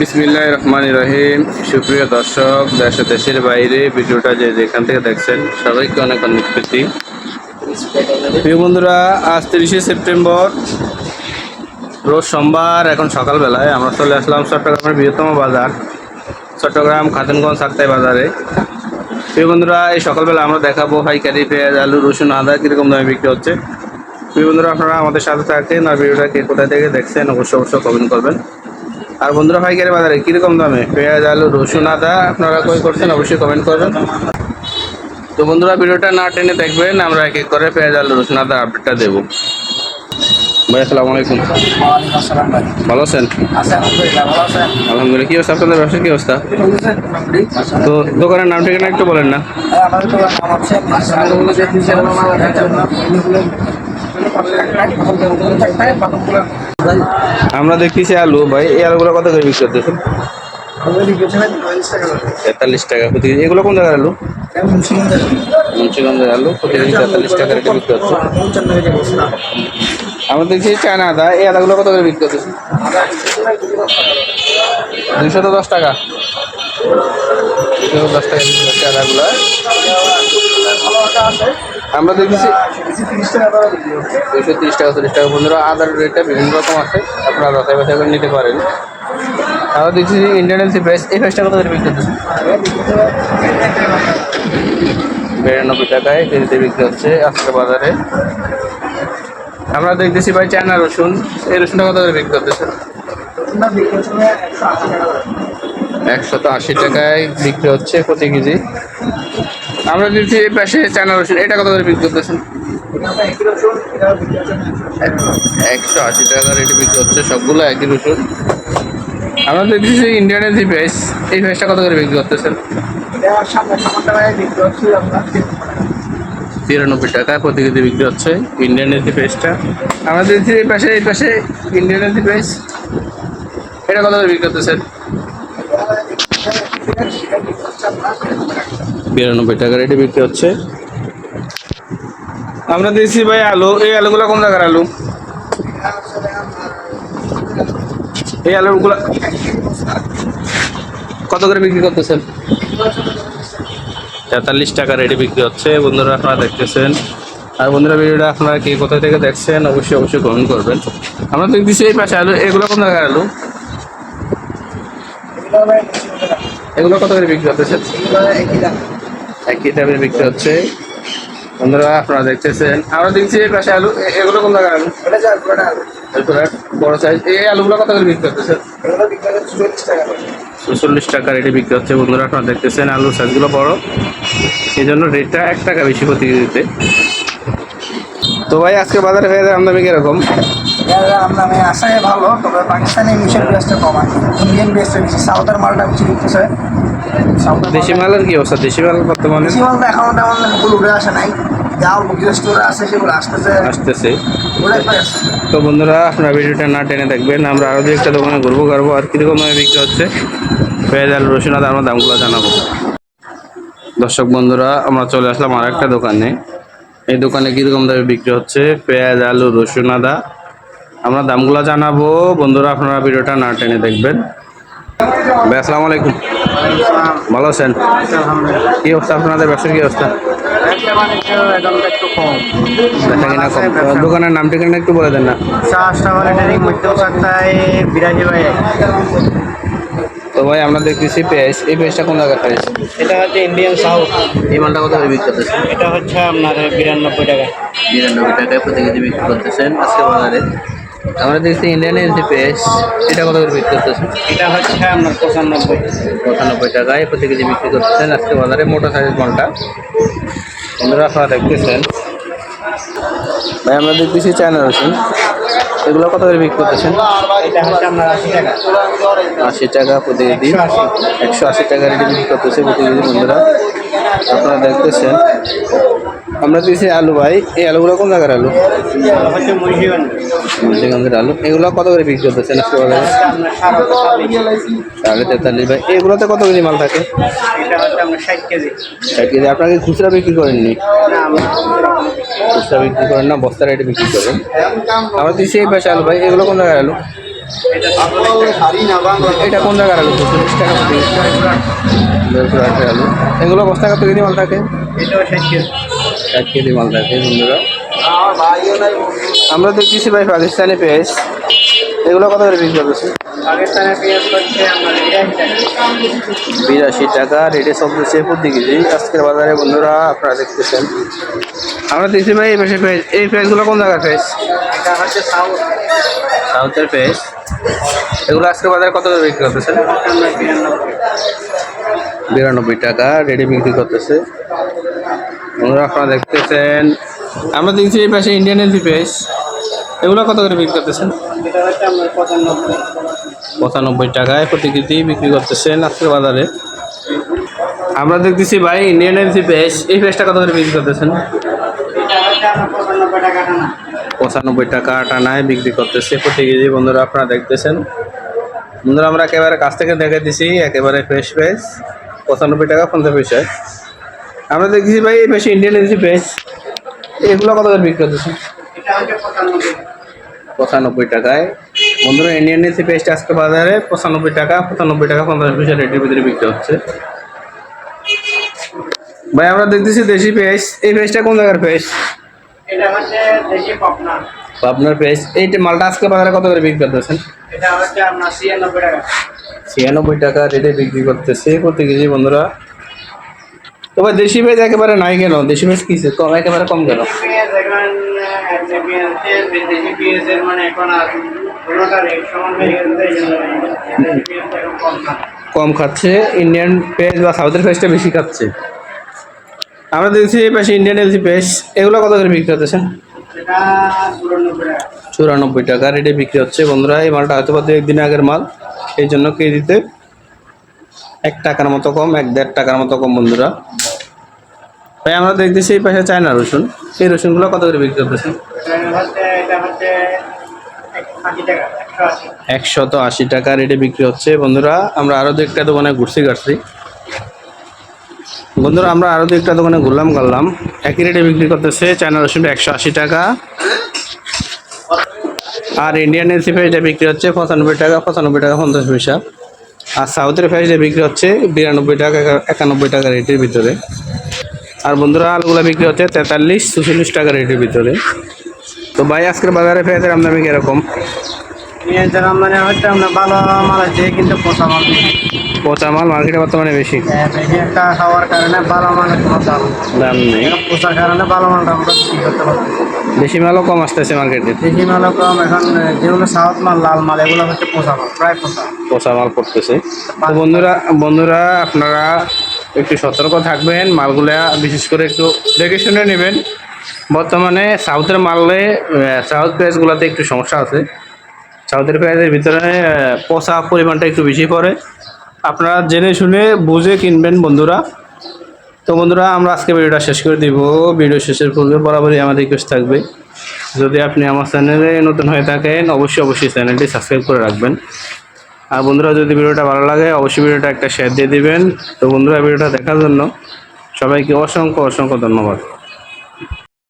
বিসমিল্লাহ রহমান রহিম সুপ্রিয় দর্শক, দেশ দেশের বাইরে ভিডিওটা যে যেখান থেকে দেখছেন, সবাইকে অনেক অনেক প্রীতি। প্রিয় বন্ধুরা, আজ তিরিশে সেপ্টেম্বর, রোজ সোমবার, এখন সকালবেলায়। আমরা চলে আসলাম চট্টগ্রামের বৃহত্তম বাজার, চট্টগ্রাম খাতুনগঞ্জ সাক্তাই বাজারে। প্রিয় বন্ধুরা, এই সকালবেলা আমরা দেখাবো পাইকারি, পেঁয়াজ, আলু, রসুন, আদা, কীরকম দামে বিক্রি হচ্ছে। প্রিয় বন্ধুরা, আপনারা আমাদের সাথে থাকেন আর ভিডিওটা কে কোথায় থেকে দেখছেন, অবশ্যই অবশ্যই কমেন্ট করবেন। আর বন্ধুরা পাইকারি বাজারে কীরকম দামে পেঁয়াজ আলু রসুন আদা আপনারা কই করছেন অবশ্যই কমেন্ট করবেন তো বন্ধুরা ভিডিওটা না টেনে দেখবেন আমরা এক এক করে পেঁয়াজ আলু রসুন আদা আপডেটটা দেবো ভাই আসসালামু আলাইকুম ভালো আছেন আচ্ছা আলহামদুলিল্লাহ কি অবস্থা আপনাদের ব্যবসার কি অবস্থা তো দোকানের নাম ঠিকানা একটু বলেন না হ্যাঁ, আমাদের আমরা দেখতেছি আলু, ভাই। এই আলুগুলো কত করে বিক্রি করতেছেন? তেতাল্লিশ টাকা প্রতি কেজি। এগুলো কোন জায়গার আলু? মুন্সিগঞ্জের আলু, প্রতি কেজি তেতাল্লিশ টাকা রেটে বিক্রি হচ্ছে। আমরা দেখছি চায়না আদা। এই আদাগুলো কত করে বিক্রি করতেছে দুশো দশ টাকা। দশ টাকা বিক্রি হচ্ছে আদাগুলো। আমরা দেখেছি দুশো তিরিশ টাকা চল্লিশ টাকা। পনেরো আদার রেটটা বিভিন্ন রকম আছে। আপনারা বাছাই বাছাই করে নিতে পারেন। আমরা দেখছি ইন্টারনেট প্রাইস এই প্রাইসটা কত করে বিক্রি করতেছে বিরানব্বই টাকায় কেজিতে বিক্রি হচ্ছে আজকে বাজারে। আমরা দেখতেছি ভাই চায়না রসুন। এই রসুনটা কত করে বিক্রি করতেছে? একশত আশি টাকায় বিক্রি হচ্ছে প্রতি কেজি। আমরা দেখছি এই পাশে চায়না রসুন। এটা কত করে বিক্রি করতেছেন? একশো আশি টাকা রেটে বিক্রি হচ্ছে, সবগুলো একই রসুন। আমরা দেখতেছি ইন্ডিয়ানের যে প্রাইস এই প্রাইসটা কত করে বিক্রি করতেছেন? তিরানব্বই টাকা প্রতি কেজি বিক্রি হচ্ছে ইন্ডিয়ানের যে প্রাইসটা আমরা দেখছি এই পাশে এই পাশে ইন্ডিয়ানের যে প্রাইস এটা কত করে বিক্রি করতেছেন? বিরানব্বই টাকা রেটে বিক্রি হচ্ছে। আমরা দেখছি ভাই আলু। এই আলুগুলো কোন জায়গার আলু? এই আলুগুলো কত করে বিক্রি করতেছেন? তেতাল্লিশ টাকা রেটে বিক্রি হচ্ছে বন্ধুরা আপনারা দেখতেছেন। আর বন্ধুরা ভিডিওটা আপনারা কে কোথা থেকে দেখছেন অবশ্যই অবশ্যই কমেন্ট করবেন। আমরা দেখতেছি এই পাশে আলু এগুলো কোন জায়গার আলু? এগুলো কত করে বিক্রি করতেছেন? একই দামে বিক্রি হচ্ছে। বন্ধুরা আপনারা দেখতেছেন। আমরা দেখছি এই পাশে আলু এগুলো কোন জায়গার আলু? বড় সাইজ এই আলুগুলো কত করে বিক্রি করতেছেন চল্লিশ টাকা রেটে বিক্রি হচ্ছে। বন্ধুরা আপনারা দেখতেছেন আলুর সাইজগুলো বড়। এই জন্য রেটটা এক টাকা বেশি প্রতি কেজিতে তো ভাই আজকে বাজারে হয়ে যায় আমদানি কীরকম? আমদানি আসায় ভালো তবে পাকিস্তানি মিশর পেঁয়াজটা কম আছে ইন্ডিয়ান পেঁয়াজটা বেশি। সাউথের মালটা বেশি বিকতেছে দেশি মালের কি অবস্থা? দেশি মাল বর্তমানে? দেশি মাল তো এখনও তেমন ফুল উঠে আসে নাই। যা অল্প স্টোরে আছে সেগুলো আসতেছে। আসতেছে। ওটাই পাই আসছে। তো বন্ধুরা আপনারা ভিডিওটা না টেনে দেখবেন আমরা আরও দু একটা দোকানে ঘুরবো ঘুরবো। আর কীরকম দামে বিক্রি হচ্ছে পেঁয়াজ আলু রসুন আদা আমরা দামগুলো জানাব। দর্শক বন্ধুরা আমরা চলে আসলাম আর একটা দোকানে। এই দোকানে কীরকম দামে বিক্রি হচ্ছে? পেঁয়াজ আলু রসুন আদা। আমরা দামগুলো জানাব। বন্ধুরা আপনারা ভিডিওটা না টেনে দেখবেন। ভাই আসসালামু আলাইকুম। ভালো আছেন? কি অবস্থা আপনাদের? ব্যবসার কি অবস্থা? দোকানের নাম ঠিকানা একটু বলে দেন না। তো ভাই আমরা দেখতেছি পেঁয়াজ। এই পেঁয়াজটা কোন জায়গার পেঁয়াজ? এটা হচ্ছে ইন্ডিয়ান সাউথ। এই মালটা কত বিক্রি করতেছেন? এটা হচ্ছে আপনার বিরানব্বই টাকা। বিরানব্বই টাকায় প্রতি কেজি বিক্রি করতেছেন আজকে বাজারে। আমরা দেখছি ইন্ডিয়ান যে এটা কত করে বিক্রি করতেছেন এটা হচ্ছে আপনার পঁচানব্বই। পঁচানব্বই টাকায় প্রতি কেজি বিক্রি করতেছেন। আজকে বাজারে মোটা সাইজের মালটা। বন্ধুরা আপনারা দেখতেছেন। ভাই আমরা দেখতেছি চায়না রসুন। এগুলো কত করে বিক্রি করতেছেন? আশি টাকা। প্রতি কেজি। একশো আশি টাকা রেটে বিক্রি করতেছে প্রতি কেজি বন্ধুরা। আপনারা দেখতেছেন। আমরা দিয়েছি আলু ভাই। এই আলুগুলো কোন জায়গার আলু? মুন্সিগঞ্জের আলু। এগুলো কত করে বিক্রি করতেছেন আজকে বাজারে? সাড়ে তেতাল্লিশ। ভাই। এগুলোতে কত কেজি মাল থাকে? ষাট কেজি। আপনাকে খুচরা বিক্রি করেননি? না খুচরা বিক্রি করেন না বস্তা রেটে বিক্রি করেন। আমরা দিচ্ছি এই পাশে আলু ভাই। এগুলো কোন জায়গার আলু? এটা কোন জায়গার আলু? চল্লিশ টাকা আলু। এগুলো বস্তা কত কেজি মাল থাকে? এক কেজি মাল থাকে বন্ধুরা। আমরা দেখতেছি ভাই পাকিস্তানি পেঁয়াজ। এগুলো কত করে বিক্রি করতেছে? বিরাশি টাকা। রেটে চলতেছে প্রতি কেজি। আজকের বাজারে বন্ধুরা আপনারা দেখতেছেন। আমরা দেখছি ভাই এই পাশে পেঁয়াজ। এই পেঁয়াজগুলো কোন জায়গার পেঁয়াজ? এটা হচ্ছে সাউথ। সাউথের পেঁয়াজ। এগুলো আজকের বাজারে কত করে বিক্রি করতেছেন? বিরানব্বই। টাকা রেডি বিক্রি করতেছে। আপনারা দেখতেছেন, আমরা দেখছি এই পাশে ইন্ডিয়ান এলপি পেঁয়াজ এগুলো কত করে বিক্রি করতেছেন? পঁচানব্বই টাকায় প্রতি বিক্রি করতেছেন আজকের বাজারে। আমরা দেখতেছি ভাই ইন্ডিয়ান এলসি পেঁয়াজ এই পেঁয়াজটা কত করে বিক্রি করতেছেন? পঁচানব্বই টাকা টানা টানায় বিক্রি করতেছে প্রতি কেজি, বন্ধুরা আপনারা দেখতেছেন। বন্ধুরা, আমরা একেবারে কাছ থেকে দেখে দিছি, একেবারে ফ্রেশ ফ্রেশ পঁচানব্বই টাকা পঞ্চাশ পয়সায়। আমরা দেখছি ভাই এই বেশি ইন্ডিয়ান এলসি পেঁয়াজ এগুলো কত করে বিক্রি করতেছে হচ্ছে? পঁচানব্বই টাকায়। বন্ধুরা ইন্ডিয়ান এলসি পেঁয়াজটা আজকে বাজারে পঁচানব্বই টাকা পঁচানব্বই টাকা পঞ্চাশ পয়সা রেটের ভিতরে বিক্রি হচ্ছে। ভাই আমরা দেখতেছি দেশি পেঁয়াজ এই পেঁয়াজটা কোন জায়গার পেঁয়াজ এটা হচ্ছে দেশি পাবনা। আপনার পেঁয়াজ এই মালটা আজকে বাজারে কত করে বিক্রি করতেছেন? ছিয়ানব্বই টাকা। রেটে বিক্রি করতেছে। প্রতি কেজি বন্ধুরা তবে দেশি পেঁয়াজ একেবারে নাই কেন? দেশি পেঁয়াজ কি কম, একেবারে কম কেন? দেশি দেশি কম খাচ্ছে। ইন্ডিয়ান পেঁয়াজ বা সাউথের পেঁয়াজটা বেশি খাচ্ছে। আমরা দেখছি এই পাশে ইন্ডিয়ান এলসি পেঁয়াজ এগুলো কত করে বিক্রি এটা চুরানব্বই টাকা। রেটে বিক্রি হচ্ছে। বন্ধুরা, এই মালটা হয়তো বা একদিন আগের মাল। এই জন্য কেজিতে এক টাকার মতো কম, এক দেড় টাকার মতো কম, বন্ধুরা। ভাই, আমরা দেখতেছি এই পাশে চায়না রসুন। এই রসুনগুলো কত করে বিক্রি করতেছেন? একশত আশি টাকা রেটে বিক্রি হচ্ছে। বন্ধুরা, আমরা আরও দু একটা দোকানে ঘুরছি গাড়ছি বন্ধুরা, আমরা আরও দু একটা দোকানে ঘুরলাম গাল্লাম একই রেটে বিক্রি করতেছে চায়না রসুনটা একশো আশি টাকা। আর ইন্ডিয়ান এলসি ফ্রাইজটা বিক্রি হচ্ছে পঁচানব্বই টাকা পঁচানব্বই টাকা, পঞ্চাশ পয়সা। আর সাউথের ফ্রাইজটা বিক্রি হচ্ছে বিরানব্বই টাকা, একা- একানব্বই টাকা রেটের ভিতরে। আর বন্ধুরা আলুগুলো বিক্রি হচ্ছে তেতাল্লিশ চুচল্লিশ টাকা রেটের ভিতরে। তো ভাই আজকের বাজারে পেঁয়াজের আমদানি কীরকম? পেঁয়াজের আমদানি হচ্ছে আপনার ভালো মাল আছে কিন্তু পোষা মাল পচা মাল মার্কেটে বর্তমানে বেশি? হ্যাঁ, খাওয়ার কারণে ভালো মালের কোনো দাম। দাম নেই। পোষার কারণে ভালো মালটা আমরা বিক্রি করতে পারব বেশি মালও কম আসতেছে মার্কেটে? দেশি মাল কম এখন যেগুলো সাউথ মাল লাল মাল এগুলো হচ্ছে পোষা মাল প্রায় পোষা পচা মাল পড়তেছে। বন্ধুরা বন্ধুরা আপনারা একটু সতর্ক থাকবেন, মালগুলা বিশেষ করে একটু দেখে শুনে নেবেন। বর্তমানে সাউথের মালে সাউথ পেঁয়াজগুলোতে একটু সমস্যা আছে। সাউথের পেঁয়াজের ভিতরে পচা পরিমাণটা একটু বেশি পড়ে। আপনারা জেনে শুনে বুঝে কিনবেন বন্ধুরা। তো বন্ধুরা, আমরা আজকে ভিডিওটা শেষ করে দিব। ভিডিও শেষের পূর্বে বরাবরই আমার রিকোয়েস্ট থাকবে। যদি আপনি আমার চ্যানেলে নতুন হয়ে থাকেন, অবশ্যই অবশ্যই চ্যানেলটি সাবস্ক্রাইব করে রাখবেন। আর বন্ধুরা, যদি ভিডিওটা ভালো লাগে, অবশ্যই ভিডিওটা একটা শেয়ার দিয়ে দিবেন। তো বন্ধুরা, ভিডিওটা দেখার জন্য সবাইকে অসংখ্য অসংখ্য ধন্যবাদ।